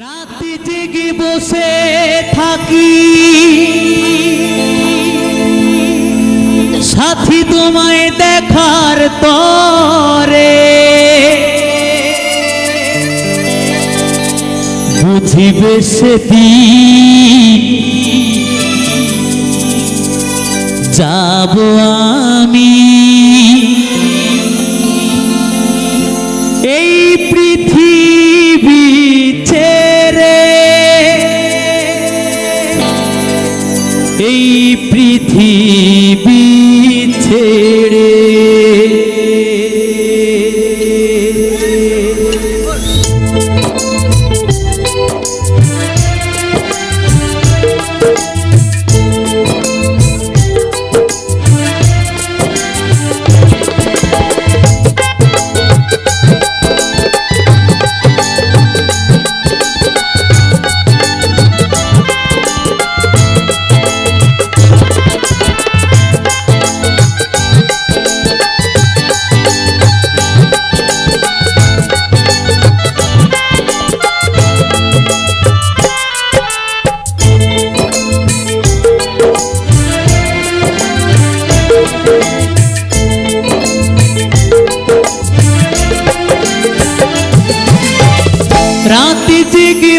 রাতে জেগে বসে থাকি। সাথী তোমায় দেখার তরে। বুঝিবে সেদিন যাব আমি। ছেড়ে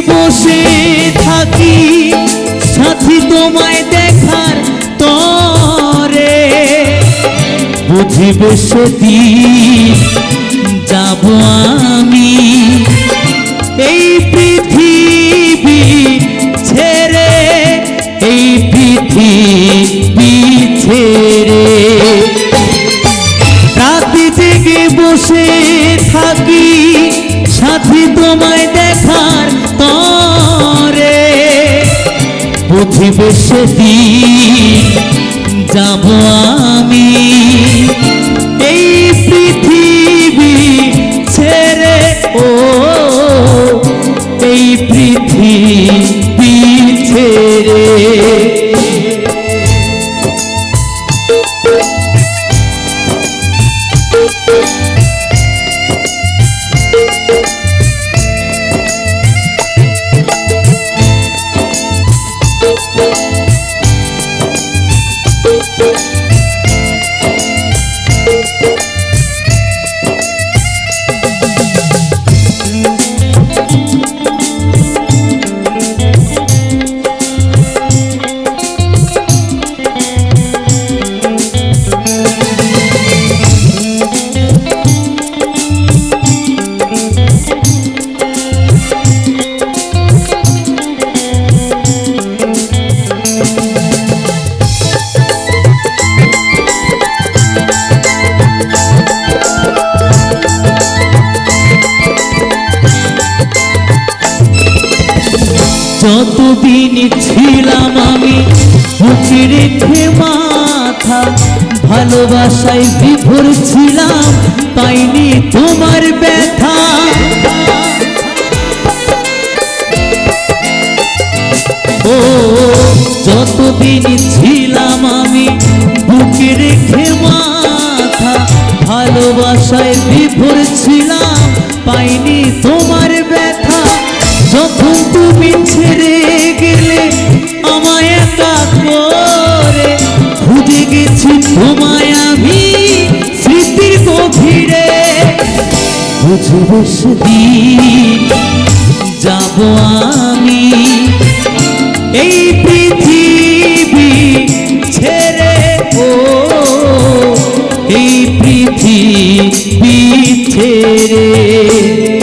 বসে থাকি সাথী তোমায় দেখার তরে। বুঝিবে সেদিন যাব আমি। বুঝিবে সেদিন যাব আমি। যতদিন ছিলাম আমি বুকে রেখে মাথা ভালোবাসায় বিভোর ছিলাম, পাইনি তোমার ব্যথা। ও, যতদিন ছিলাম আমি রেখে মাথা ভালোবাসায় বিভোর ছিলাম, পাইনি তোমার যখন তুমি ছেড়ে গেলে আমায় একা করে, খুঁজে গেছি তোমায় আমি স্মৃতির গভীরে। বুঝব সেদিন যাব আমি এই পৃথিবী ছেড়ে ও, এই পৃথিবী ছেড়ে।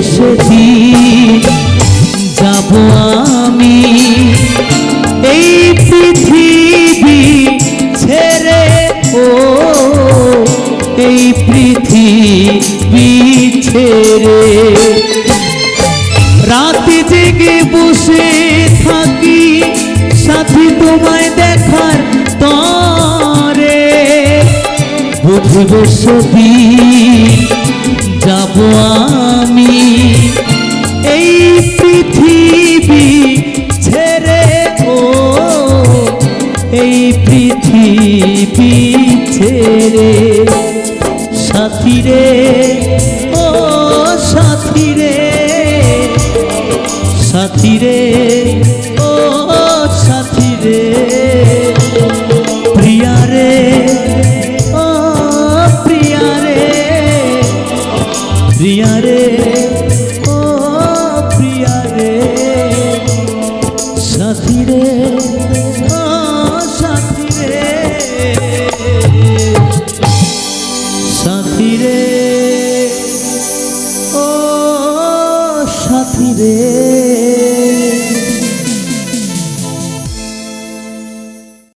দিন যাব আমি। এই পৃথিবী ছেড়ে ও, এই পৃথিবী ছেড়ে। রাতে জেগে বসে থাকি, সাথী তোমায় দেখার তরে। বুঝব সতী যাব আমি। এই পৃথিবী ছেড়ে ও এই পৃথিবী ছেড়ে। সাথীরে ও সাথীরে সাথীরে